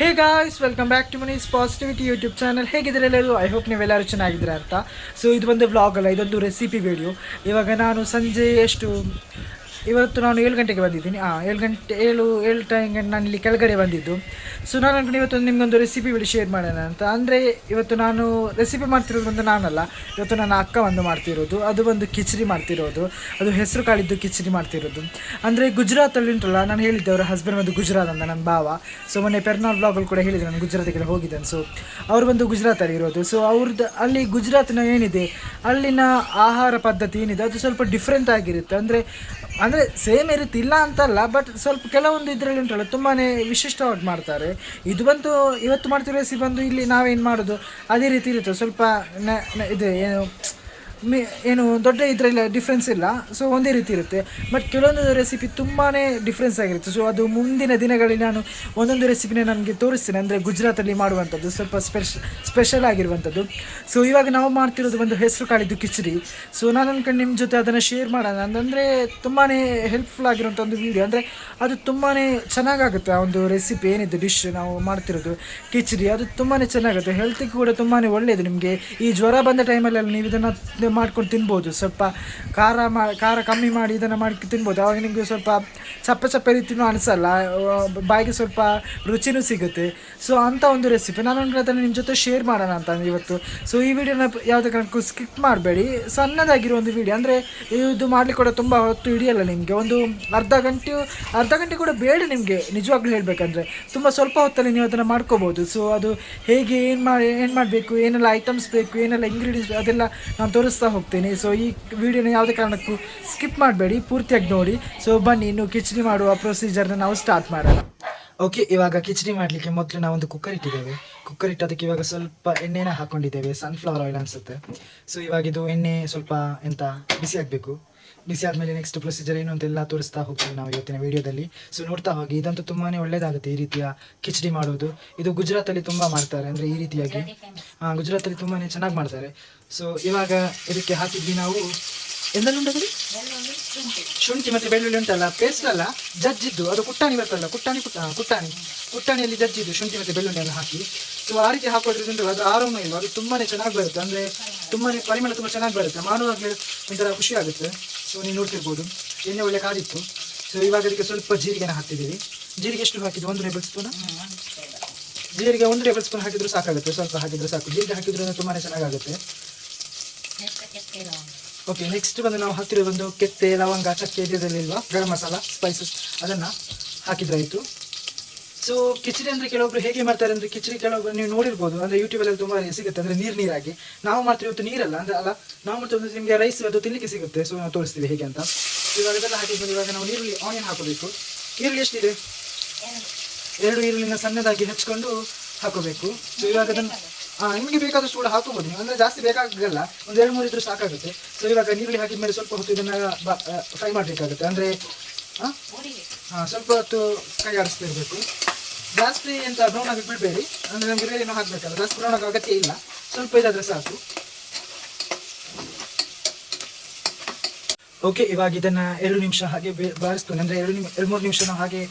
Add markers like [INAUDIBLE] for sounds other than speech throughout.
Hey guys welcome back to Mani's positivity YouTube channel ಹೇಗಿದ್ರೆ ಎಲ್ಲರೂ? I hope ನೀವೆಲ್ಲರೂ ಚೆನ್ನಾಗಿದ್ದೀರಾ ಅಂತ. ಸೊ ಇದು ಒಂದು ವ್ಲಾಗ್ ಅಲ್ಲ, ಇದೊಂದು ರೆಸಿಪಿ ವಿಡಿಯೋ ಇವಾಗ ನಾನು ಸಂಜೆ ಎಷ್ಟು ಇವತ್ತು ನಾನು ಏಳು ಗಂಟೆಗೆ ಬಂದಿದ್ದೀನಿ. ಹಾಂ ಏಳು ಗಂಟೆ, ಏಳು ಏಳು ಟೈಮ್ಗೆ ನಾನು ಇಲ್ಲಿ ಕೆಳಗಡೆ ಬಂದಿದ್ದು. ಸೊ ನಾನು ಅನ್ಕೊಂಡು ಇವತ್ತು ನಿಮಗೊಂದು ರೆಸಿಪಿ ಬಿಡಿ ಶೇರ್ ಮಾಡೋಣ ಅಂತ. ಅಂದರೆ ಇವತ್ತು ನಾನು ರೆಸಿಪಿ ಮಾಡ್ತಿರೋದು ಒಂದು ನಾನಲ್ಲ. ಇವತ್ತು ನನ್ನ ಅಕ್ಕ ಒಂದು ಮಾಡ್ತಿರೋದು. ಅದು ಒಂದು ಕಿಚಡಿ ಮಾಡ್ತಿರೋದು. ಅದು ಹೆಸರು ಕಾಳಿದ್ದು ಕಿಚಡಿ ಮಾಡ್ತಿರೋದು. ಅಂದರೆ ಗುಜರಾತಲ್ಲಿ ಉಂಟಲ್ಲ, ನಾನು ಹೇಳಿದ್ದೆ ಅವರ ಹಸ್ಬೆಂಡ್ ಒಂದು ಗುಜರಾತ್ ಅಂತ ನನ್ನ ಭಾವ. ಸೊ ಮೊನ್ನೆ ಪೆರ್ನಾಲ್ ಬ್ಲಾಗಲ್ಲಿ ಕೂಡ ಹೇಳಿದೆ ನಾನು ಗುಜರಾತಿಗೆಲ್ಲ ಹೋಗಿದ್ದೇನೆ. ಸೊ ಅವರು ಬಂದು ಗುಜರಾತಲ್ಲಿ ಇರೋದು. ಸೊ ಅವ್ರದ್ದು ಅಲ್ಲಿ ಗುಜರಾತಿನ ಏನಿದೆ, ಅಲ್ಲಿನ ಆಹಾರ ಪದ್ಧತಿ ಏನಿದೆ, ಅದು ಸ್ವಲ್ಪ ಡಿಫ್ರೆಂಟ್ ಆಗಿರುತ್ತೆ. ಅಂದರೆ ಅಂದರೆ ಸೇಮ್ ಇರುತ್ತೆ, ಇಲ್ಲ ಅಂತಲ್ಲ ಬಟ್ ಸ್ವಲ್ಪ ಕೆಲವೊಂದು ಇದರಲ್ಲಿ ಉಂಟಲ್ಲ ತುಂಬಾ ವಿಶಿಷ್ಟವಾಗಿ ಮಾಡ್ತಾರೆ. ಇದು ಬಂತು ಇವತ್ತು ಮಾಡ್ತಿರೋ ರೆಸಿಪಿ ಬಂದು ಇಲ್ಲಿ ನಾವೇನು ಮಾಡೋದು? ಅದೇ ರೀತಿ ಇರುತ್ತೆ, ಸ್ವಲ್ಪ ಇದು ಏನು ಮಿ, ಏನು ದೊಡ್ಡ ಇದರಲ್ಲಿ ಡಿಫ್ರೆನ್ಸ್ ಇಲ್ಲ. ಸೊ ಒಂದೇ ರೀತಿ ಇರುತ್ತೆ. ಬಟ್ ಕೆಲವೊಂದು ರೆಸಿಪಿ ತುಂಬಾ ಡಿಫ್ರೆನ್ಸ್ ಆಗಿರುತ್ತೆ. ಸೊ ಅದು ಮುಂದಿನ ದಿನಗಳಲ್ಲಿ ನಾನು ಒಂದೊಂದು ರೆಸಿಪಿನೇ ನನಗೆ ತೋರಿಸ್ತೇನೆ. ಅಂದರೆ ಗುಜರಾತಲ್ಲಿ ಮಾಡುವಂಥದ್ದು, ಸ್ವಲ್ಪ ಸ್ಪೆಷ ಸ್ಪೆಷಲ್ ಆಗಿರುವಂಥದ್ದು. ಸೊ ಇವಾಗ ನಾವು ಮಾಡ್ತಿರೋದು ಒಂದು ಹೆಸರು ಕಾಳಿದ್ದು ಕಿಚಡಿ. ಸೊ ನಾನು ಅನ್ಕೊಂಡು ನಿಮ್ಮ ಜೊತೆ ಅದನ್ನು ಶೇರ್ ಮಾಡೋಣ. ಅಂತಂದರೆ ತುಂಬಾ ಹೆಲ್ಪ್ಫುಲ್ ಆಗಿರುವಂಥ ಒಂದು ವಿಡಿಯೋ ಅಂದರೆ ಅದು ತುಂಬಾ ಚೆನ್ನಾಗಾಗುತ್ತೆ. ಆ ಒಂದು ರೆಸಿಪಿ ಏನಿದೆ ಡಿಶ್ ನಾವು ಮಾಡ್ತಿರೋದು, ಕಿಚಡಿ. ಅದು ತುಂಬಾ ಚೆನ್ನಾಗುತ್ತೆ. ಹೆಲ್ತಿಗೆ ಕೂಡ ತುಂಬಾ ಒಳ್ಳೆಯದು ನಿಮಗೆ. ಈ ಜ್ವರ ಬಂದ ಟೈಮಲ್ಲೆಲ್ಲ ನೀವು ಇದನ್ನು ಮಾಡ್ಕೊಂಡು ತಿನ್ಬೋದು. ಸ್ವಲ್ಪ ಖಾರ ಮಾ ಖಾರ ಕಮ್ಮಿ ಮಾಡಿ ಇದನ್ನು ಮಾಡಿ ತಿನ್ಬೋದು. ಆವಾಗ ನಿಮಗೆ ಸ್ವಲ್ಪ ಚಪ್ಪ ಚಪ್ಪ ರೀತಿನೂ ಅನಿಸಲ್ಲ ಬಾಯಿಗೆ ಸ್ವಲ್ಪ ರುಚಿನೂ ಸಿಗುತ್ತೆ. ಸೊ ಅಂಥ ಒಂದು ರೆಸಿಪಿ ನಾನು ಅದನ್ನು ನಿಮ್ಮ ಜೊತೆ ಶೇರ್ ಮಾಡೋಣ ಅಂತ ಇವತ್ತು. ಸೊ ಈ ವಿಡಿಯೋನ ಯಾವುದೇ ಕಾರಣಕ್ಕೂ ಸ್ಕಿಪ್ ಮಾಡಬೇಡಿ. ಸಣ್ಣದಾಗಿರೋ ಒಂದು ವಿಡಿಯೋ ಅಂದರೆ ಇದು ಮಾಡಲಿಕ್ಕೆ ಕೂಡ ತುಂಬ ಹೊತ್ತು ಹಿಡಿಯಲ್ಲ ನಿಮಗೆ. ಒಂದು ಅರ್ಧ ಗಂಟೆ ಅರ್ಧ ಗಂಟೆ ಕೂಡ ಬೇಡ ನಿಮಗೆ, ನಿಜವಾಗ್ಲೂ ಹೇಳಬೇಕಂದ್ರೆ. ತುಂಬ ಸ್ವಲ್ಪ ಹೊತ್ತಲ್ಲಿ ನೀವು ಅದನ್ನು ಮಾಡ್ಕೋಬೋದು. ಸೊ ಅದು ಹೇಗೆ, ಏನು ಮಾಡಿ ಏನು ಮಾಡಬೇಕು, ಏನೆಲ್ಲ ಐಟಮ್ಸ್ ಬೇಕು, ಏನೆಲ್ಲ ಇಂಗ್ರೀಡಿಯೆಂಟ್ಸ್ ಅದೆಲ್ಲ ನಾನು ತೋರಿಸ್ತಾ ಹೋಗ್ತೀನಿ. ಸೊ ಈ ವಿಡಿಯೋನ ಯಾವುದೇ ಕಾರಣಕ್ಕೂ ಸ್ಕಿಪ್ ಮಾಡಬೇಡಿ. ಪೂರ್ತಿಯಾಗಿ ನೋಡಿ. ಸೊ ಬನ್ನಿ, ಇನ್ನು ಕಿಚಡಿ ಮಾಡುವ ಪ್ರೊಸೀಜರ್ನ ನಾವು ಸ್ಟಾರ್ಟ್ ಮಾಡೋಣ. ಓಕೆ ಇವಾಗ ಕಿಚಡಿ ಮಾಡಲಿಕ್ಕೆ ಮೊದಲು ನಾವೊಂದು ಕುಕ್ಕರ್ ಇಟ್ಟಿದ್ದೇವೆ. ಕುಕ್ಕರ್ ಇಟ್ಟು ಅದಕ್ಕೆ ಇವಾಗ ಸ್ವಲ್ಪ ಎಣ್ಣೆನ ಹಾಕೊಂಡಿದ್ದೇವೆ. ಸನ್ಫ್ಲವರ್ ಆಯಿಲ್ ಅನಿಸುತ್ತೆ. ಸೊ ಇವಾಗ ಇದು ಎಣ್ಣೆ ಸ್ವಲ್ಪ ಎಂತ ಬಿಸಿ ಆಗಬೇಕು. ಬಿಸಿ ಆದಮೇಲೆ ನೆಕ್ಸ್ಟ್ ಪ್ರೊಸೀಜರ್ ಏನು ಅಂತೆಲ್ಲ ತೋರಿಸ್ತಾ ಹೋಗ್ತೀವಿ ನಾವು ಇವತ್ತಿನ ವಿಡಿಯೋದಲ್ಲಿ. ಸೊ ನೋಡ್ತಾ ಹೋಗಿ. ಇದಂತೂ ತುಂಬಾ ಒಳ್ಳೇದಾಗುತ್ತೆ ಈ ರೀತಿಯ ಕಿಚಡಿ ಮಾಡೋದು. ಇದು ಗುಜರಾತಲ್ಲಿ ತುಂಬ ಮಾಡ್ತಾರೆ. ಅಂದರೆ ಈ ರೀತಿಯಾಗಿ ಗುಜರಾತಲ್ಲಿ ತುಂಬಾ ಚೆನ್ನಾಗಿ ಮಾಡ್ತಾರೆ. ಸೊ ಇವಾಗ ಇದಕ್ಕೆ ಹಾಕಿದ್ವಿ ನಾವು ಎಂದೆಲ್ಲ ಉಂಟು ಶುಂಠಿ ಮತ್ತೆ ಬೆಳ್ಳುಳ್ಳಿ ಉಂಟಲ್ಲ ಪೇಸ್ಟ್ ಅಲ್ಲ ಜಜ್ಜಿದ್ದು ಅದು ಕುಟ್ಟಾಣಿ ಬರ್ತಲ್ಲ, ಕುಟ್ಟಾಣಿ ಕುಟ್ಟಾಣಿ. ಕುಟ್ಟಾಣಿಯಲ್ಲಿ ಜಜ್ಜಿದ್ದು ಶುಂಠಿ ಮತ್ತೆ ಬೆಳ್ಳುಳ್ಳಿ ಹಾಕಿ. ಸೊ ಆ ರೀತಿ ಹಾಕೋದ್ರಿಂದ ಅದು ಆರೋಮ ಇಲ್ಲ, ಅದು ತುಂಬಾನೇ ಚೆನ್ನಾಗಿ ಬರುತ್ತೆ. ಅಂದ್ರೆ ತುಂಬಾನೇ ಪರಿಮಳ ತುಂಬ ಚೆನ್ನಾಗಿ ಬರುತ್ತೆ. ಮಾಡುವಾಗಲೇ ಒಂಥರ ಖುಷಿ ಆಗುತ್ತೆ. ಸೊ ನೀವು ನೋಡ್ತಿರ್ಬೋದು. ಎಣ್ಣೆ ಒಳ್ಳೆ ಕಾದಿತ್ತು. ಸೊ ಇವಾಗ ಅದಕ್ಕೆ ಸ್ವಲ್ಪ ಜೀರಿಗೆನ ಹಾಕ್ತಿದ್ದೀವಿ. ಜೀರಿಗೆ ಎಷ್ಟು ಹಾಕಿದ್ದು ಒಂದು ಟೇಬಲ್ ಸ್ಪೂನ್? ಜೀರಿಗೆ ಒಂದು ಟೇಬಲ್ ಸ್ಪೂನ್ ಹಾಕಿದ್ರು ಸಾಕಾಗುತ್ತೆ. ಸ್ವಲ್ಪ ಹಾಕಿದ್ರೆ ಸಾಕು. ಜೀರಿಗೆ ಹಾಕಿದ್ರೆ ತುಂಬಾ ಚೆನ್ನಾಗಾಗುತ್ತೆ. ಓಕೆ ನೆಕ್ಸ್ಟ್ ಬಂದು ನಾವು ಹಾಕಿರೋ ಒಂದು ಕೆತ್ತೆ ಲವಂಗ ಚಕ್ಕೆ ಇಲ್ವಾ ಗರಂ ಮಸಾಲ ಸ್ಪೈಸಸ್ ಅದನ್ನು ಹಾಕಿದ್ರಾಯಿತು. ಸೊ ಕಿಚಡಿ ಅಂದರೆ ಕೆಲವೊಬ್ರು ಹೇಗೆ ಮಾಡ್ತಾರೆ ಅಂದರೆ ಕಿಚಡಿ ಕೆಲವೊಬ್ರು ನೀವು ನೋಡಿರ್ಬೋದು. ಅಂದರೆ ಯೂಟ್ಯೂಬಲ್ಲಿ ತುಂಬ ತುಂಬಾ ಸಿಗುತ್ತೆ ಅಂದರೆ ನೀರು ನೀರಾಗಿ. ನಾವು ಮಾತ್ರ ಇವತ್ತು ನೀರಲ್ಲ ಅಂದರೆ ಅಲ್ಲ ನಾವು ಮಾಡ್ತೀವಿ ನಿಮಗೆ ರೈಸ್ ಅದು ತಿನ್ನಲಿಕ್ಕೆ ಸಿಗುತ್ತೆ. ಸೊ ನಾವು ತೋರಿಸ್ತೀವಿ ಹೇಗೆ ಅಂತ. ಇವಾಗ ಅದೆಲ್ಲ ಹಾಕಿದ್ಮೇಲೆ ಇವಾಗ ನಾವು ನೀರುಳ್ಳಿ ಆನಿಯನ್ ಹಾಕೋಬೇಕು. ಈರುಳ್ಳಿ ಎಷ್ಟಿದೆ? ಎರಡು. ಈರುಳ್ಳಿನ ಸಣ್ಣದಾಗಿ ಹಚ್ಕೊಂಡು ಹಾಕೋಬೇಕು. ಸೊ ಇವಾಗ ಅದನ್ನು ನಿಮಗೆ ಬೇಕಾದಷ್ಟು ಕೂಡ ಹಾಕೋಬಹುದು ನೀವು ಅಂದ್ರೆ ಜಾಸ್ತಿ ಬೇಕಾಗಲ್ಲ, ಒಂದು ಎರಡು ಮೂರು ಇದ್ರೂ ಸಾಕಾಗುತ್ತೆ. ಸೊ ಇವಾಗ ನೀರುಳ್ಳಿ ಹಾಕಿದ ಮೇಲೆ ಸ್ವಲ್ಪ ಹೊತ್ತು ಇದನ್ನ ಫ್ರೈ ಮಾಡಬೇಕಾಗುತ್ತೆ. ಅಂದ್ರೆ ಹಾ ಸ್ವಲ್ಪ ಹೊತ್ತು ಕೈ ಆಡಿಸ್ತಾ ಇರಬೇಕು. ಜಾಸ್ತಿ ಎಂತ ಬ್ರೌನ್ ಆಗಿ ಬಿಡಬೇಡಿ. ಅಂದ್ರೆ ನಮಗೆ ಏನೋ ಹಾಕ್ಬೇಕಲ್ಲ, ಜಾಸ್ತಿ ಬ್ರೌನ್ ಆಗೋ ಅಗತ್ಯ ಇಲ್ಲ. ಸ್ವಲ್ಪ ಇದಾದ್ರೆ ಸಾಕು. ಓಕೆ ಇವಾಗ ಇದನ್ನ ಎರಡು ನಿಮಿಷ ಹಾಗೆ ಬೇ- ಅಂದರೆ ಎರಡು ನಿಮಿಷ ಎರಡು ಮೂರು ನಿಮಿಷ ಹಾಗೆ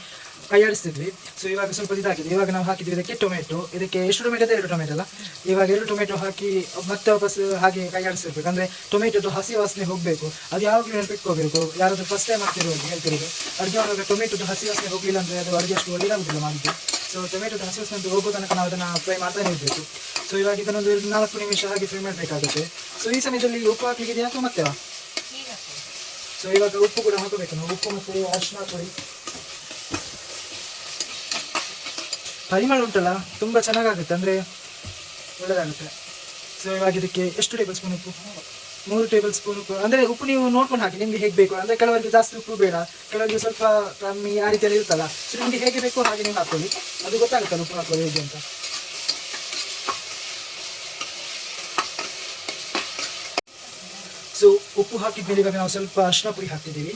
ಕೈಯಾಡಿಸ್ತಿದ್ವಿ ಸೊ ಇವಾಗ ಸ್ವಲ್ಪ ಇದಾಗಿದೆ. ಇವಾಗ ನಾವು ಹಾಕಿದ್ವಿ ಇದಕ್ಕೆ ಟೊಮೆಟೊ. ಇದಕ್ಕೆ ಎಷ್ಟು ಟೊಮೆಟೊ ಎರಡು ಟೊಮೆಟೊ ಅಲ್ಲ? ಇವಾಗ ಎರಡು ಟೊಮೆಟೊ ಹಾಕಿ ಮತ್ತೆ ವಾಪಸ್ ಹಾಗೆ ಕೈಯಾಡಿಸ್ತಿರ್ಬೇಕು ಅಂದರೆ ಟೊಮೆಟೊದು ಹಸಿ ವಾಸನೆ ಹೋಗಬೇಕು. ಅದು ಯಾವಾಗಲೂ ನೆನಪಿಟ್ಕೋಬೇಕು ಯಾರಾದರೂ ಫಸ್ಟ್ ಟೈಮ್ ಮಾಡ್ತಿರೋದು ಹೇಳ್ತಿರೋದು. ಅಡುಗೆ ಮಾಡುವಾಗ ಟೊಮೆಟೊದು ಹಸಿ ವಾಸನೆ ಹೋಗಲಿಲ್ಲ ಅಂದರೆ ಅದು ಅಡುಗೆ ಅಷ್ಟು ಒಳ್ಳೆಯದಾಗುದಿಲ್ಲ ಮಾಡಿದ್ದು ಸೊ ಟೊಮೆಟೊದ ಹಸಿ ವಾಸನೆ ಹೋಗೋ ತನಕ ನಾವು ಅದನ್ನು ಫ್ರೈ ಮಾಡ್ತಾನೆ ಇರಬೇಕು. ಸೊ ಇವಾಗ ಇದನ್ನೊಂದು ಎರಡು ನಾಲ್ಕು ನಿಮಿಷ ಹಾಗೆ ಫ್ರೈ ಮಾಡಬೇಕಾಗುತ್ತೆ. ಸೊ ಈ ಸಮಯದಲ್ಲಿ ಉಪ್ಪು ಹಾಕ್ಲಿಕ್ಕೆ ಅಥವಾ ಮತ್ತೆ? ಸೊ ಇವಾಗ ಉಪ್ಪು ಕೂಡ ಹಾಕಬೇಕು ನಾವು. ಉಪ್ಪು ಮತ್ತು ಅರಿಶಿನ ಪುಡಿ. ಪರಿಮಳ ಉಂಟಲ್ಲ, ತುಂಬ ಚೆನ್ನಾಗಾಗುತ್ತೆ, ಅಂದ್ರೆ ಒಳ್ಳೆಯದಾಗುತ್ತೆ ಸೊ ಇವಾಗ ಇದಕ್ಕೆ ಎಷ್ಟು ಟೇಬಲ್ ಸ್ಪೂನ್ ಉಪ್ಪು? ಮೂರು ಟೇಬಲ್ ಸ್ಪೂನ್ ಉಪ್ಪು. ಅಂದ್ರೆ ಉಪ್ಪು ನೀವು ನೋಡ್ಕೊಂಡು ಹಾಕಿ, ನಿಮಗೆ ಹೇಗೆ ಬೇಕು? ಅಂದ್ರೆ ಕೆಲವರಿಗೆ ಜಾಸ್ತಿ ಉಪ್ಪು ಬೇಡ, ಕೆಲವರಿಗೆ ಸ್ವಲ್ಪ ಕಮ್ಮಿ ಆ ರೀತಿಯಲ್ಲಿ ಇರುತ್ತಲ್ಲ. ಸೊ ನಿಮಗೆ ಹೇಗೆ ಬೇಕು ಹಾಗೆ ನೀವು ಹಾಕೊಳ್ಳಿ ಅದು ಗೊತ್ತಾಗುತ್ತಲ್ಲ ಉಪ್ಪು ಹಾಕೋದು ಹೇಗೆ ಅಂತ ಸೊ ಉಪ್ಪು ಹಾಕಿದ್ಮೇಲೆ ಇವಾಗ ನಾವು ಸ್ವಲ್ಪ ಅರ್ಶಿನ ಪುಡಿ ಹಾಕ್ತಿದ್ದೀವಿ.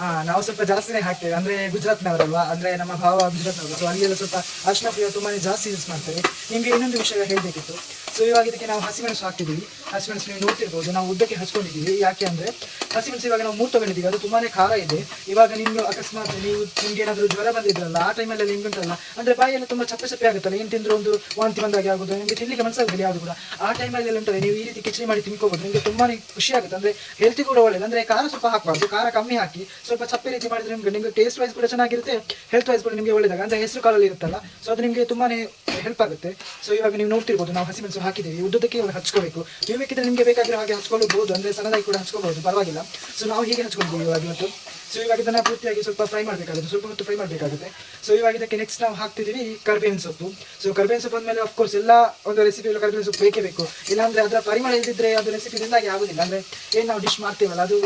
ಹಾ ನಾವು ಸ್ವಲ್ಪ ಜಾಸ್ತಿನೇ ಹಾಕ್ತೇವೆ. ಅಂದ್ರೆ ಗುಜರಾತ್ ನವರಲ್ವಾ ಅಂದ್ರೆ ನಮ್ಮ ಭಾವ ಗುಜರಾತ್ನವರು. ಸೊ ಅಲ್ಲಿಯೆಲ್ಲ ಸ್ವಲ್ಪ ಅರ್ಶಿನ ಪುಡಿ ತುಂಬಾನೇ ಜಾಸ್ತಿ ಯೂಸ್ ಮಾಡ್ತಾರೆ. ನಿಮ್ಗೆ ಇನ್ನೊಂದು ವಿಷಯ ಹೇಳಬೇಕಿತ್ತು. ಸೊ ಇವಾಗ ಇದಕ್ಕೆ ನಾವು ಹಸಿಮೆಣಸು ಹಾಕ್ತಿದ್ದೀವಿ. ಹಸಿಮೆಣಸು ನೀವು ನೋಡ್ತಿರ್ಬೋದು, ನಾವು ಉದ್ದಕ್ಕೆ ಹಚ್ಕೊಂಡಿದ್ದೀವಿ. ಯಾಕೆ ಅಂದರೆ ಹಸಿಮೆಣಸು ಇವಾಗ ನಾವು ಮೂರು ತಗೊಂಡಿದ್ದೀವಿ ಅದು ತುಂಬಾ ಖಾರ ಇದೆ. ಇವಾಗ ನಿಮ್ಗೆ ಅಕಸ್ಮಾತ್ ನೀವು ನಿಮ್ಗೆ ಏನಾದರೂ ಜ್ವರ ಬಂದಿದ್ರಲ್ಲ, ಆ ಟೈಮಲ್ಲಿ ನಿಮ್ಗೆ ಉಂಟಲ್ಲ ಅಂದರೆ ಬಾಯಲ್ಲಿ ತುಂಬ ಚಪ್ಪೆ ಚಪ್ಪೆ ಆಗುತ್ತಲ್ಲ, ಏನು ತಿಂದರೂ ಒಂದು ವಾಂತಿ ಬಂದಾಗೆ ಆಗೋದು, ನಿಮಗೆ ತಿನ್ನಲಿಕ್ಕೆ ಮನಸ್ಸಾಗುತ್ತೆ ಯಾವುದು ಕೂಡ. ಆ ಟೈಮಲ್ಲಿ ಉಂಟಲ್ಲ, ನೀವು ಈ ರೀತಿ ಕಿಚಡಿ ಮಾಡಿ ತಿನ್ಕೋಬೋದು, ನಿಮಗೆ ತುಂಬಾನೇ ಖುಷಿ ಆಗುತ್ತೆ. ಅಂದರೆ ಹೆಲ್ತಿ ಕೂಡ ಒಳ್ಳೇದು. ಅಂದರೆ ಖಾರ ಸ್ವಲ್ಪ ಹಾಕಬಾರ್ದು, ಖಾರ ಕಮ್ಮಿ ಹಾಕಿ, ಸ್ವಲ್ಪ ಚಪ್ಪೆ ರೀತಿ ಮಾಡಿದ್ರೆ ನಿಮ್ಗೆ, ನಿಮಗೆ ಟೇಸ್ಟ್ ವೈಸ್ ಕೂಡ ಚೆನ್ನಾಗಿರುತ್ತೆ ಹೆಲ್ತ್ ವೈಸ್ ಕೂಡ ನಿಮಗೆ ಒಳ್ಳೇದಾಗ ಅಂದರೆ ಹೆಸರು ಕಾಲಲ್ಲಿ ಇರುತ್ತಲ್ಲ ಸೊ ಅದು ನಿಮಗೆ ತುಂಬಾನೇ ಹೆಲ್ಪ್ ಆಗುತ್ತೆ. ಸೊ ಇವಾಗ ನೀವು ನೋಡ್ತಿರ್ಬೋದು, ನಾವು ಹಸಿಮೆಣಸು ಹಾಕಿದ್ದೀವಿ. ಉದ್ದಕ್ಕೆ ಇವಾಗ ಹಚ್ಕೋಬೇಕು. ನೀವು ಬೇಕಿದ್ರೆ ನಿಮಗೆ ಬೇಕಾಗಿರೋ ಹಾಗೆ ಹಚ್ಕೊಳ್ಬೋದು, ಅಂದರೆ ಸಣ್ಣದಾಗಿ ಕೂಡ ಹಚ್ಕೋಬಹುದು ಪರವಾಗಿಲ್ಲ. ಸೊ ನಾವು ಹೀಗೆ ಹಚ್ಕೊಂಡಿದ್ದೀವಿ ಇವಾಗ ಇವತ್ತು. ಸೊ ಇವಾಗ ಇದನ್ನು ಪೂರ್ತಿಯಾಗಿ ಸ್ವಲ್ಪ ಫ್ರೈ ಮಾಡಬೇಕಾಗುತ್ತೆ. ಸ್ವಲ್ಪ ಹೊತ್ತು ಫ್ರೈ ಮಾಡಬೇಕಾಗುತ್ತೆ. ಸೊ ಇವಾಗ ಇದಕ್ಕೆ ನೆಕ್ಸ್ಟ್ ನಾವು ಹಾಕ್ತಿದ್ದೀವಿ ಕರ್ಬೇವಿನ ಸೊಪ್ಪು. ಸೊ ಕರ್ಬೇವಿನ ಸೊಪ್ಪು ಅಂದಮೇಲೆ ಅಫ್ಕೋರ್ಸ್ ಎಲ್ಲ ಒಂದು ರೆಸಿಪಿಯಲ್ಲಿ ಕರ್ಬೇವಿನ ಸೊಪ್ಪು ಬೇಕೇ ಬೇಕು. ಇಲ್ಲಾಂದರೆ ಅದರ ಪರಿಮಳ ಇಲ್ಲದಿದ್ದರೆ ಅದು ರೆಸಿಪಿ ಆಗೋದಿಲ್ಲ. ಅಂದರೆ ಏನು ನಾವು ಡಿಶ್ ಮಾಡ್ತೀವಲ್ಲ, ಅದು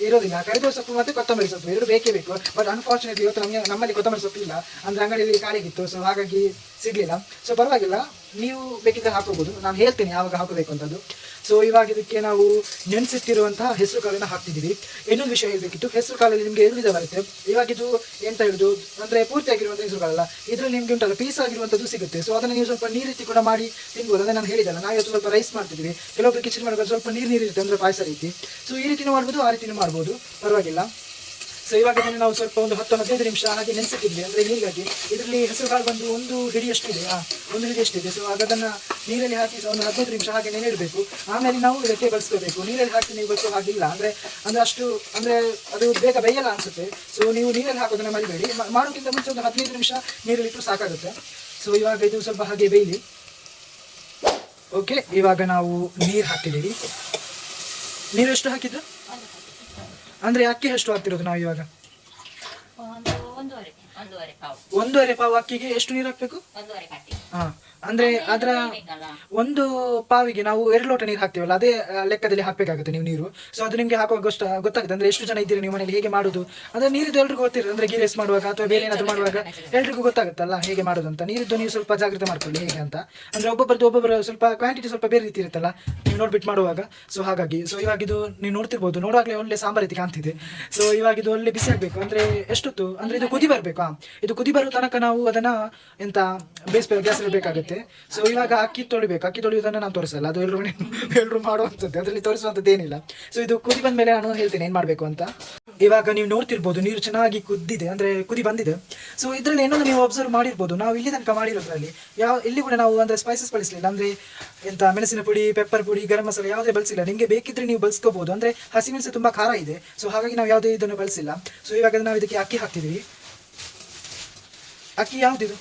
ಇರೋದಿಲ್ಲ. ಕರಿಬೇವು ಸೊಪ್ಪು ಮತ್ತು ಕೊತ್ತಂಬರಿ ಸೊಪ್ಪು ಎರಡು ಬೇಕೇ ಬೇಕು. ಬಟ್ ಅನ್ಫಾರ್ಚುನೇಟ್ಲಿ ಇವತ್ತು ನಮಗೆ ನಮ್ಮಲ್ಲಿ ಕೊತ್ತಂಬರಿ ಸೊಪ್ಪು ಇಲ್ಲ ಅಂದ್ರೆ ಅಂಗಡಿಯಲ್ಲಿ ಖಾಲಿಗಿತ್ತು ಸೊ ಹಾಗಾಗಿ ಸಿಗ್ಲಿಲ್ಲ. ಸೊ ಪರವಾಗಿಲ್ಲ. ನೀವು ಬೇಕಿದ್ರೆ ಹಾಕೋಬಹುದು ನಾನು ಹೇಳ್ತೀನಿ ಯಾವಾಗ ಹಾಕಬೇಕು ಅಂತದ್ದು. ಸೊ ಇವಾಗ ಇದಕ್ಕೆ ನಾವು ನೆನೆಸಿಟ್ಟಿರುವಂತಹ ಹೆಸರು ಕಾಳನ್ನ ಹಾಕ್ತಿದ್ದೀವಿ. ಇನ್ನೊಂದು ವಿಷಯ ಹೇಳಬೇಕಿತ್ತು. ಹೆಸರು ಕಾಲಲ್ಲಿ ನಿಮಗೆ ಎರಡು ವಿಧ ಬರುತ್ತೆ. ಇವಾಗ ಇದು ಎಂತ ಹೇಳುದು? ಅಂದ್ರೆ ಪೂರ್ತಿಯಾಗಿರುವಂಥ ಹೆಸರು ಕಾಳಲ್ಲ. ಇದ್ರಲ್ಲಿ ನಿಮ್ಗೆ ಉಂಟಲ್ಲ ಪೀಸ್ ಆಗಿರುವಂಥದ್ದು ಸಿಗುತ್ತೆ. ಸೊ ಅದನ್ನ ನೀವು ಸ್ವಲ್ಪ ನೀರು ರೀತಿ ಕೂಡ ಮಾಡಿ ತಿನ್ಬೋದು. ಅಂದ್ರೆ ನಾನು ಹೇಳಿದಲ್ಲ ನಾವು ಇವತ್ತು ಸ್ವಲ್ಪ ರೈಸ್ ಮಾಡ್ತಿದ್ದೀವಿ. ಕೆಲವೊಬ್ಬರು ಕಿಚನ್ ಮಾಡುವಾಗ ಸ್ವಲ್ಪ ನೀರು ನೀರು ಇರುತ್ತೆ ಅಂದ್ರೆ ಪಾಯಸ ರೀತಿ. ಸೊ ಈ ರೀತಿನೂ ಮಾಡ್ಬೋದು, ಆ ರೀತಿನೂ ಮಾಡ್ಬೋದು. ಪರವಾಗಿಲ್ಲ. ಸೊ ಇವಾಗ ಇದನ್ನು ನಾವು ಸ್ವಲ್ಪ ಒಂದು ಹತ್ತು, ಹದಿನೈದು ನಿಮಿಷ ಹಾಗೆ ನೆನೆಸಿಟ್ಟಿದ್ವಿ ಅಂದ್ರೆ ನೀರಿಗಾಗಿ ಇದರಲ್ಲಿ ಹೆಸರು ಕಾಳು ಬಂದು ಒಂದು ಹಿಡಿಯಷ್ಟಿದೆ ಒಂದು ಹಿಡಿಯಷ್ಟಿದೆ ಸೊ ಅದನ್ನ ನೀರಲ್ಲಿ ಹಾಕಿ ಒಂದು ಹದಿನೈದು ನಿಮಿಷ ಹಾಗೆ ನೆನೆಯಿಡಬೇಕು ಆಮೇಲೆ ನಾವು ಇದಕ್ಕೆ ಬಳಸ್ಕೋಬೇಕು. ನೀರಲ್ಲಿ ಹಾಕಿ ನೀವು ಬಳಸೋ ಹಾಗಿಲ್ಲ. ಅಂದ್ರೆ ಅಂದ್ರೆ ಅಷ್ಟು, ಅಂದ್ರೆ ಅದು ಬೇಗ ಬೇಯಲ್ಲ ಅನ್ಸುತ್ತೆ. ಸೊ ನೀವು ನೀರಲ್ಲಿ ಹಾಕೋದನ್ನು ಮರಿಬೇಡಿ. ಮಾಡೋಕ್ಕಿಂತ ಮುಂಚೆ ಒಂದು ಹದಿನೈದು ನಿಮಿಷ ನೀರಲ್ಲಿ ಇಟ್ಟು ಸಾಕಾಗುತ್ತೆ. ಸೊ ಇವಾಗ ಇದು ಸ್ವಲ್ಪ ಹಾಗೆ ಬೇಯಲಿ. ಓಕೆ ಇವಾಗ ನಾವು ನೀರು ಹಾಕಿದ್ದೀವಿ. ನೀರು ಎಷ್ಟು ಹಾಕಿದ್ದು ಅಂದ್ರೆ ಅಕ್ಕಿ ಎಷ್ಟು ಹಾಕ್ತಿರೋದು ನಾವು ಇವಾಗ? ಒಂದು ಒಂದೂವರೆ ಪಾವು. ಅಕ್ಕಿಗೆ ಎಷ್ಟು ನೀರು ಹಾಕ್ಬೇಕು? ಹಾ. ಅಂದ್ರೆ ಅದರ ಒಂದು ಪಾವಿಗೆ ನಾವು ಎರಡು ಲೋಟ ನೀರು ಹಾಕ್ತೇವಲ್ಲ, ಅದೇ ಲೆಕ್ಕದಲ್ಲಿ ಹಾಕಬೇಕಾಗುತ್ತೆ ನೀವು ನೀರು. ಸೊ ಅದು ನಿಮಗೆ ಹಾಕುವಾಗ ಗೊತ್ತ ಗೊತ್ತಾಗುತ್ತೆ. ಅಂದ್ರೆ ಎಷ್ಟು ಜನ ಇದ್ದೀರಿ ನೀವು ಮನೇಲಿ, ಹೇಗೆ ಮಾಡುದು? ಅಂದ್ರೆ ನೀರಿದ್ದು ಎಲ್ರಿಗೂ ಗೊತ್ತಿರೋದು ಅಂದ್ರೆ ಗೀ ರೈಸ್ ಮಾಡುವಾಗ ಅಥವಾ ಬೇರೆ ಏನಾದ್ರು ಮಾಡುವಾಗ ಎಲ್ರಿಗೂ ಗೊತ್ತಾಗುತ್ತಲ್ಲ ಹೇಗೆ ಮಾಡೋದು ಅಂತ ನೀರಿದ್ದು ನೀವು ಸ್ವಲ್ಪ ಜಾಗ್ರತೆ ಮಾಡ್ಕೊಳ್ಳಿ, ಹೇಗೆ ಅಂತ. ಅಂದ್ರೆ ಒಬ್ಬೊಬ್ಬರದ್ದು ಒಬ್ಬೊಬ್ಬರು ಸ್ವಲ್ಪ ಕ್ವಾಂಟಿಟಿ ಸ್ವಲ್ಪ ಬೇರೆ ರೀತಿ ಇರುತ್ತಲ್ಲ, ನೀವು ನೋಡ್ಬಿಟ್ಟು ಮಾಡುವಾಗ. ಸೊ ಹಾಗಾಗಿ ಸೊ ಇವಾಗ ಇದು ನೀವು ನೋಡ್ತಿರ್ಬೋದು. ನೋಡುವಾಗಲೇ ಒಳ್ಳೆ ಸಾಂಬಾರ್ ರೀತಿ ಕಾಣ್ತಿದೆ. ಸೊ ಇವಾಗ ಇದು ಒಳ್ಳೆ ಬಿಸಿ ಆಗಬೇಕು. ಅಂದ್ರೆ ಎಷ್ಟೊತ್ತು? ಅಂದ್ರೆ ಇದು ಕುದಿ ಬರಬೇಕು? ಇದು ಕುದಿ ಬರೋ ತನಕ ನಾವು ಅದನ್ನ ಎಂತ ಬೇಯಿಸ್ಬೇಕು ಗ್ಯಾಸ್ ಬೇಕಾಗುತ್ತೆ ಸೊ ಇವಾಗ ಅಕ್ಕಿ ತೊಳಿಬೇಕು. ಅಕ್ಕಿ ತೊಳೆಯೋದನ್ನ ನಾನು ತೋರಿಸಲ್ಲ. ಅದು ಎಲ್ಲರೂ [LAUGHS] ಎಲ್ಲರೂ ಮಾಡುವಂಥದ್ದು. ಅದರಲ್ಲಿ ತೋರಿಸುವಂಥದ್ದು ಏನಿಲ್ಲ. ಸೊ ಇದು ಕುದಿ ಬಂದ ಮೇಲೆ ನಾನು ಹೇಳ್ತೇನೆ, ಏನು ಮಾಡಬೇಕು ಅಂತ. ಇವಾಗ ನೀವು ನೋಡ್ತಿರ್ಬೋದು, ನೀರು ಚೆನ್ನಾಗಿ ಕುದ್ದಿದೆ. ಅಂದ್ರೆ ಕುದಿ ಬಂದಿದೆ. ಸೊ ಇದರಲ್ಲಿ ಏನೋ ನೀವು ಅಬ್ಸರ್ವ್ ಮಾಡಿರ್ಬೋದು. ನಾವು ಇಲ್ಲಿ ತನಕ ಮಾಡಿರೋದ್ರಲ್ಲಿ ಯಾವ ಇಲ್ಲಿ ಕೂಡ ನಾವು ಅಂದರೆ ಸ್ಪೈಸಸ್ ಬಳಸಲಿಲ್ಲ. ಅಂದ್ರೆ ಎಂಥ ಮೆಣಸಿನ ಪುಡಿ ಪೆಪ್ಪರ್ ಪುಡಿ, ಗರಂ ಮಸಾಲೆ ಯಾವುದೇ ಬಳಸಿಲ್ಲ. ನಿಮಗೆ ಬೇಕಿದ್ರೆ ನೀವು ಬಳಸ್ಕೋಬೋದು. ಅಂದ್ರೆ ಹಸಿಮೆಣಸು ತುಂಬ ಖಾರ ಇದೆ. ಸೊ ಹಾಗಾಗಿ ನಾವು ಯಾವುದೇ ಇದನ್ನು ಬಳಸಿಲ್ಲ. ಸೊ ಇವಾಗ ನಾವು ಇದಕ್ಕೆ ಅಕ್ಕಿ ಹಾಕ್ತಿದ್ದೀವಿ. ಅಕ್ಕಿ ಯಾವುದಿದು?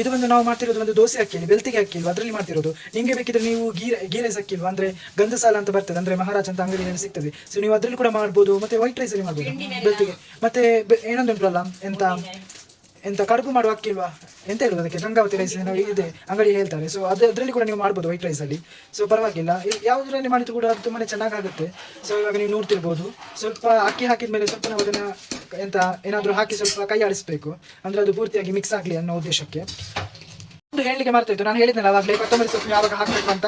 ಇದು ಒಂದು ನಾವು ಮಾಡ್ತಿರೋದು ಒಂದು ದೋಸೆ ಅಕ್ಕಿಯಲ್ಲಿ ಬೆಳ್ತಿಗೆ ಹಾಕಿಲ್ವ ಅದರಲ್ಲಿ ಮಾಡ್ತಿರೋದು? ನಿಮಗೆ ಬೇಕಿದ್ರೆ ನೀವು ಗೀ ಗೀ ರೈಸ್ ಅಂದ್ರೆ ಗಂಧಸಾಲ ಅಂತ ಬರ್ತದೆ ಅಂದ್ರೆ ಮಹಾರಾಜ ಅಂತ ಅಂಗಡಿಯಲ್ಲಿ ಸಿಗ್ತದೆ. ಸೊ ನೀವು ಅದರಲ್ಲಿ ಕೂಡ ಮಾಡ್ಬೋದು ಮತ್ತೆ ವೈಟ್ ರೈಸ್ ಅಲ್ಲಿ ಮಾಡ್ಬೋದು ಬೆಳ್ತಿಗೆ ಮತ್ತೆ ಏನೊಂದು ಇನ್ನೊಂದು ಉಂಟಲ್ಲ ಎಂತ? ಎಂತ ಕಡುಬು ಮಾಡುವ ಅಕ್ಕಿ ಇಲ್ವಾ? ಎಂತ ಹೇಳುದು ಅದಕ್ಕೆ? ಗಂಗಾವತಿ ರೈಸ್ ಇದೆ, ಅಂಗಡಿ ಹೇಳ್ತಾರೆ. ಸೊ ಅದೇ ಅದರಲ್ಲಿ ಕೂಡ ನೀವು ಮಾಡ್ಬೋದು ವೈಟ್ ರೈಸ್ ಅಲ್ಲಿ. ಸೊ ಪರವಾಗಿಲ್ಲ. ಯಾವುದ್ರಲ್ಲಿ ಮಾಡಿದ್ರು ಕೂಡ ಅದು ತುಂಬಾನೇ ಚೆನ್ನಾಗಾಗುತ್ತೆ. ಸೊ ಇವಾಗ ನೀವು ನೋಡ್ತಿರ್ಬೋದು. ಸ್ವಲ್ಪ ಅಕ್ಕಿ ಹಾಕಿದ ಮೇಲೆ ಸ್ವಲ್ಪ ನಾವು ಅದನ್ನ ಎಂತ, ಏನಾದರೂ ಹಾಕಿ ಸ್ವಲ್ಪ ಕೈ ಆಡಿಸ್ಬೇಕು. ಅಂದ್ರೆ ಅದು ಪೂರ್ತಿಯಾಗಿ ಮಿಕ್ಸ್ ಆಗಲಿ ಅನ್ನೋ ಉದ್ದೇಶಕ್ಕೆ. ಒಂದು ಹೇಳಲಿಕ್ಕೆ ಮಾಡ್ತಾ ನಾನು ಹೇಳಿದ್ನಲ್ಲ, ಅವಾಗಲೇ ಕೊತ್ತಂಬರಿ ಸೊಪ್ಪು ಯಾವಾಗ ಹಾಕಬೇಕು ಅಂತ?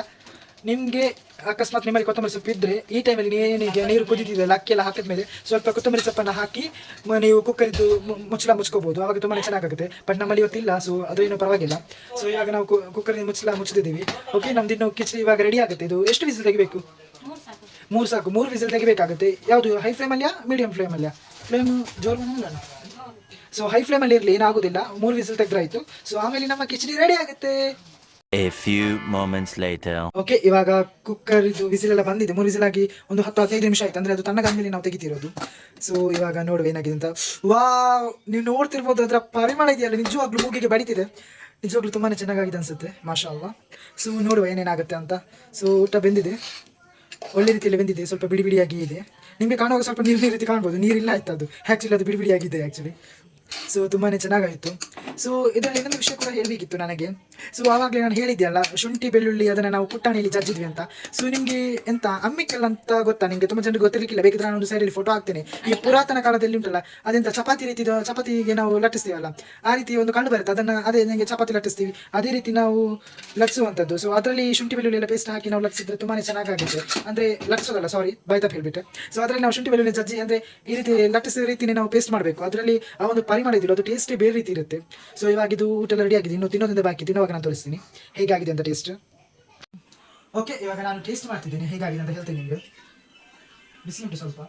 ನಿಮಗೆ ಅಕಸ್ಮಾತ್ ನಿಮ್ಮಲ್ಲಿ ಕೊತ್ತಂಬರಿ ಸೊಪ್ಪು ಇದ್ದರೆ ಈ ಟೈಮಲ್ಲಿ ನೀನಿಗೆ ನೀರು ಕುದಿತಿದೆಯಲ್ಲ ಅಕ್ಕಿ ಎಲ್ಲ ಹಾಕಿದ ಮೇಲೆ ಸ್ವಲ್ಪ ಕೊತ್ತಂಬರಿ ಸೊಪ್ಪನ್ನು ಹಾಕಿ ನೀವು ಕುಕ್ಕರಿದ್ದು ಮುಚ್ಚಲ ಮುಚ್ಚಳ ಮುಚ್ಕೋಬೋದು. ಅವಾಗ ತುಂಬಾ ಚೆನ್ನಾಗುತ್ತೆ ಬಟ್ ನಮ್ಮಲ್ಲಿ ಇವತ್ತಿಲ್ಲ ಸೊ ಅದೇನು ಪರವಾಗಿಲ್ಲ. ಸೊ ಇವಾಗ ನಾವು ಕುಕ್ಕರಿಂದ ಮುಚ್ಚಲ ಮುಚ್ಚಿದ್ದೀವಿ ಓಕೆ ನಮ್ದು ಇನ್ನು ಕಿಚಡಿ ಇವಾಗ ರೆಡಿ ಆಗುತ್ತೆ. ಇದು ಎಷ್ಟು ವಿಸಿಲ್ ತೆಗಿಬೇಕು? ಮೂರು ಸಾಕು. ಮೂರು ವಿಸಿಲ್ ತೆಗಿಬೇಕಾಗುತ್ತೆ. ಯಾವುದು ಹೈ ಫ್ಲೇಮಲ್ಲಿಯಾ ಮೀಡಿಯಂ ಫ್ಲೇಮಲ್ಲಿಯಾ ಫ್ಲೇಮ್ ಜೋರು ಸೊ ಹೈ ಫ್ಲೇಮಲ್ಲಿ ಇರಲಿ ಏನಾಗೋದಿಲ್ಲ. ಮೂರು ವಿಸಿಲ್ ತೆಗೆದ್ರಾಯ್ತು. ಸೊ ಆಮೇಲೆ ನಮ್ಮ ಕಿಚಡಿ ರೆಡಿ ಆಗುತ್ತೆ. A few moments later. Okay ಇವಾಗ ಕುಕ್ಕರ್ ಇದು ವಿಸಿಲೆಲ್ಲ ಬಂದಿದೆ. ಮೂರು ವಿಸಿಲಾಗಿ ಒಂದು ಹತ್ತು ಹದಿನೈದು ನಿಮಿಷ ಆಯ್ತು. ಅಂದ್ರೆ ಅದು ತಣ್ಣಗಾದ್ಮೇಲೆ ನಾವು ತೆಗಿತಿರೋದು. ಸೊ ಇವಾಗ ನೋಡುವ ಏನಾಗಿದೆ ಅಂತ. ವಾ ನೀವು ನೋಡ್ತಿರ್ಬೋದು, ಅದರ ಪರಿಮಳ ಇದೆಯಲ್ಲ. ನಿಜವಾಗ್ಲೂ ಮೂಗಿಗೆ ಬಡಿತಿದೆ. ನಿಜವಾಗ್ಲೂ ತುಂಬಾನೇ ಚೆನ್ನಾಗಿದೆ ಅನ್ಸುತ್ತೆ. ಮಾಷಾ ಅಲ್ವಾ ಸೊ ನೋಡುವ ಏನೇನಾಗುತ್ತೆ ಅಂತ. ಸೊ ಊಟ ಬೆಂದಿದೆ. ಒಳ್ಳೆ ರೀತಿಯಲ್ಲಿ ಬೆಂದಿದೆ. ಸ್ವಲ್ಪ ಬಿಡಿ ಬಿಡಿಯಾಗಿ ಇದೆ. ನಿಮಗೆ ಕಾಣುವಾಗ ಸ್ವಲ್ಪ ನೀರು ನೀರು ರೀತಿ ಕಾಣ್ಬೋದು. ನೀರಿಲ್ಲ ಆಯ್ತು ಅದು. ಆ್ಯಕ್ಚುಲಿ ಅದು ಬಿಡಿ ಬಿಡಿಯಾಗಿದೆ ಆ್ಯಕ್ಚುಲಿ ಸೊ ತುಂಬಾ ಚೆನ್ನಾಗಾಯಿತು. ಸೊ ಇದರಲ್ಲಿ ಇನ್ನೊಂದು ವಿಷಯ ಕೂಡ ಹೇಳಬೇಕಿತ್ತು ನನಗೆ. ಸೊ ಆವಾಗಲೇ ನಾನು ಹೇಳಿದ್ದೆ ಅಲ್ಲ ಶುಂಠಿ, ಬೆಳ್ಳುಳ್ಳಿ ಅದನ್ನು ನಾವು ಪುಟ್ಟಾಣಿಯಲ್ಲಿ ಜಜ್ಜಿದ್ವಿ ಅಂತ. ಸೊ ನಿಮಗೆ ಎಂತ ಅಮ್ಮಿಕಲ್ ಅಂತ ಗೊತ್ತಾ? ನಿಮಗೆ ತುಂಬ ಜನರಿಗೆ ಗೊತ್ತಿರಲಿಕ್ಕಿಲ್ಲ. ಬೇಕಿದ್ರೆ ನಾನು ಒಂದು ಸೈಡಲ್ಲಿ ಫೋಟೋ ಹಾಕ್ತೇನೆ. ಈ ಪುರಾತನ ಕಾಲದಲ್ಲಿ ಉಂಟಲ್ಲ, ಅದೆಂತ ಚಪಾತಿ ರೀತಿ ಚಪಾತಿಗೆ ನಾವು ಲಟ್ಟಿಸ್ತೀವಲ್ಲ, ಆ ರೀತಿ ಒಂದು ಕಂಡು ಬರುತ್ತೆ. ಅದನ್ನು, ಅದೇ ನನಗೆ ಚಪಾತಿ ಲಟ್ಟಿಸ್ತೀವಿ. ಅದೇ ರೀತಿ ನಾವು ಲಟ್ಸುವಂಥದ್ದು ಸೊ ಅದರಲ್ಲಿ ಶುಂಠಿ, ಬೆಳ್ಳುಳ್ಳಿ ಎಲ್ಲ ಪೇಸ್ಟ್ ಹಾಕಿ ನಾವು ಲಟ್ಸಿದ್ರೆ ತುಂಬಾ ಚೆನ್ನಾಗಾಗುತ್ತೆ. ಅಂದರೆ ಲಟ್ಸೋದಲ್ಲ ಸಾರಿ ಬೈತಪ್ಪ ಹೇಳ್ಬಿಟ್ಟೆ. ಸೊ ಅದರಲ್ಲಿ ನಾವು ಶುಂಠಿ, ಬೆಳ್ಳುಳ್ಳಿ ಜಜ್ಜಿ, ಅಂದರೆ ಈ ರೀತಿ ಲಟ್ಟಿಸಿದ ರೀತಿನೇ ನಾವು ಪೇಸ್ಟ್ ಮಾಡಬೇಕು. ಅದರಲ್ಲಿ ಆ ಒಂದು ಪರಿಮಾಣ ಇದಿಲ್ಲ ಅದು ಟೇಸ್ಟೇ ಬೇರೆ ರೀತಿ ಇರುತ್ತೆ. ಸೊ ಇವಾಗ ಇದು ಊಟ ರೆಡಿ ಆಗಿದೆ. ಇನ್ನು ತಿನ್ನೋದಿಂದ ಬಾಕಿ ತಿನ್ನುವಾಗ ನಾನು ತೋರಿಸ್ತೀನಿ. ಹೇಗಾಗಿದೆ ಅಂತ ಟೇಸ್ಟ್ ಓಕೆ ಇವಾಗ ನಾನು ಟೇಸ್ಟ್ ಮಾಡ್ತಿದ್ದೀನಿ. ಹೇಗಾಗಿದೆ ಅಂತ ಹೇಳ್ತೀನಿ ನಿಮಗೆ. ಬಿಸಿ ಉಂಟು ಸ್ವಲ್ಪ.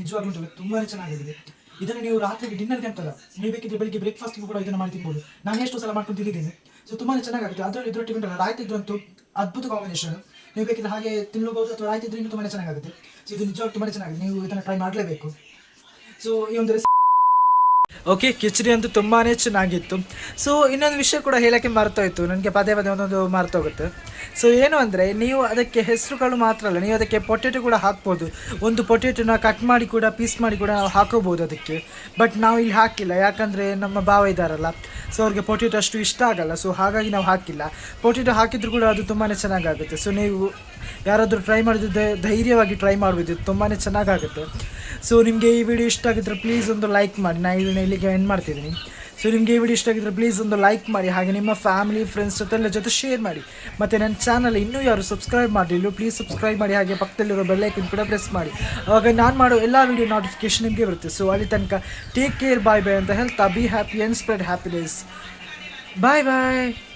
ನಿಜವಾಗ್ಲೂ ಉಂಟು ತುಂಬಾನೇ ಚೆನ್ನಾಗಿದೆ. ಇದನ್ನು ನೀವು ರಾತ್ರಿಗೆ ಡಿನ್ನರ್ಗೆ ಅಂತಲ್ಲ, ನೀವು ಬೇಕಿದ್ರೆ ಬೆಳಿಗ್ಗೆ ಬ್ರೇಕ್ಫಾಸ್ಟ್ಗೂ ಕೂಡ ಇದನ್ನು ಮಾಡಿ ತಿನ್ಬೋದು. ನಾನು ಎಷ್ಟು ಸಲ ಮಾಡ್ಕೊಂಡು ತಿಂದಿದ್ದೀನಿ. ಸೊ ತುಂಬಾನೇ ಚೆನ್ನಾಗಿರುತ್ತೆ ಅದರಲ್ಲಿ, ಇದರೊಟ್ಟಿಗೆ ಉಂಟಲ್ಲ ರಾಯ್ತಿದ್ರಂತೂ ಅದ್ಭುತ ಕಾಂಬಿನೇಷನ್ ನೀವು ಬೇಕಿದ್ರೆ ಹಾಗೆ ತಿನ್ನಬಹುದು ಅಥವಾ ರಾಯ್ತಿದ್ರೆ ಇನ್ನೂ ತುಂಬಾ ಚೆನ್ನಾಗುತ್ತೆ ಸೊ ಇದು ನಿಜವಾಗ್ ತುಂಬಾ ಚೆನ್ನಾಗಿದೆ. ನೀವು ಇದನ್ನು ಟ್ರೈ ಮಾಡಲೇಬೇಕು. ಸೊ ಈ ಒಂದು ಓಕೆ ಕಿಚಡಿ ಅಂತೂ ತುಂಬಾ ಚೆನ್ನಾಗಿತ್ತು. ಸೊ ಇನ್ನೊಂದು ವಿಷಯ ಕೂಡ ಹೇಳೋಕ್ಕೆ ಮರ್ತೋಯ್ತು. ನನಗೆ ಪದೇ ಪದೇ ಒಂದೊಂದು ಮರ್ತೋಗುತ್ತೆ. ಸೊ ಏನು ಅಂದರೆ, ನೀವು ಅದಕ್ಕೆ ಹೆಸರುಗಳು ಮಾತ್ರ ಅಲ್ಲ, ನೀವು ಅದಕ್ಕೆ ಪೊಟೆಟೊ ಕೂಡ ಹಾಕ್ಬೋದು. ಒಂದು ಪೊಟೆಟೊನ ಕಟ್ ಮಾಡಿ ಕೂಡ ಪೀಸ್ ಮಾಡಿ ಕೂಡ ನಾವು ಹಾಕೋಬೋದು ಅದಕ್ಕೆ. ಬಟ್ ನಾವು ಇಲ್ಲಿ ಹಾಕಿಲ್ಲ, ಯಾಕಂದರೆ ನಮ್ಮ ಭಾವ ಇದ್ದಾರಲ್ಲ. ಸೊ ಅವ್ರಿಗೆ ಪೊಟೆಟೊ ಅಷ್ಟು ಇಷ್ಟ ಆಗಲ್ಲ. ಸೊ ಹಾಗಾಗಿ ನಾವು ಹಾಕಿಲ್ಲ. ಪೊಟೆಟೊ ಹಾಕಿದ್ರು ಕೂಡ ಅದು ತುಂಬಾ ಚೆನ್ನಾಗಾಗುತ್ತೆ. ಸೊ ನೀವು ಯಾರಾದರೂ ಟ್ರೈ ಮಾಡಿದ್ರೆ ಧೈರ್ಯವಾಗಿ ಟ್ರೈ ಮಾಡ್ಬೋದು. ತುಂಬಾ ಚೆನ್ನಾಗಾಗುತ್ತೆ. ಸೊ ನಿಮಗೆ ಈ ವಿಡಿಯೋ ಇಷ್ಟ ಆಗಿದ್ರೆ ಪ್ಲೀಸ್ ಒಂದು ಲೈಕ್ ಮಾಡಿ. ನಾನು ಇದನ್ನ ಇಲ್ಲಿಗೆ ಎಂಡ್ ಮಾಡ್ತಿದ್ದೀನಿ. ಸೊ ನಿಮಗೆ ಈ ವಿಡಿಯೋ ಇಷ್ಟ ಆಗಿದ್ರೆ ಪ್ಲೀಸ್ ಒಂದು ಲೈಕ್ ಮಾಡಿ. ಹಾಗೆ ನಿಮ್ಮ ಫ್ಯಾಮಿಲಿ ಫ್ರೆಂಡ್ಸ್ ಜೊತೆಲ್ಲ ಜೊತೆ ಶೇರ್ ಮಾಡಿ. ಮತ್ತು ನನ್ನ ಚಾನಲ್ ಇನ್ನೂ ಯಾರು ಸಬ್ಸ್ಕ್ರೈಬ್ ಮಾಡಲಿಲ್ಲ ಪ್ಲೀಸ್ ಸಬ್ಸ್ಕ್ರೈಬ್ ಮಾಡಿ. ಹಾಗೆ ಪಕ್ಕದಲ್ಲಿರೋ ಬೆಲ್ಲೈಕನ್ ಕೂಡ ಪ್ರೆಸ್ ಮಾಡಿ. ಆವಾಗ ನಾನು ಮಾಡೋ ಎಲ್ಲ ವಿಡಿಯೋ ನೋಟಿಫಿಕೇಶನ್ ನಿಮಗೆ ಬರುತ್ತೆ. ಸೊ ಅಲ್ಲಿ ತನಕ ಟೇಕ್ ಕೇರ್ ಬಾಯ್ ಬಾಯ್ ಅಂತ ಹೇಳ್ತಾ be happy and spread happiness bye bye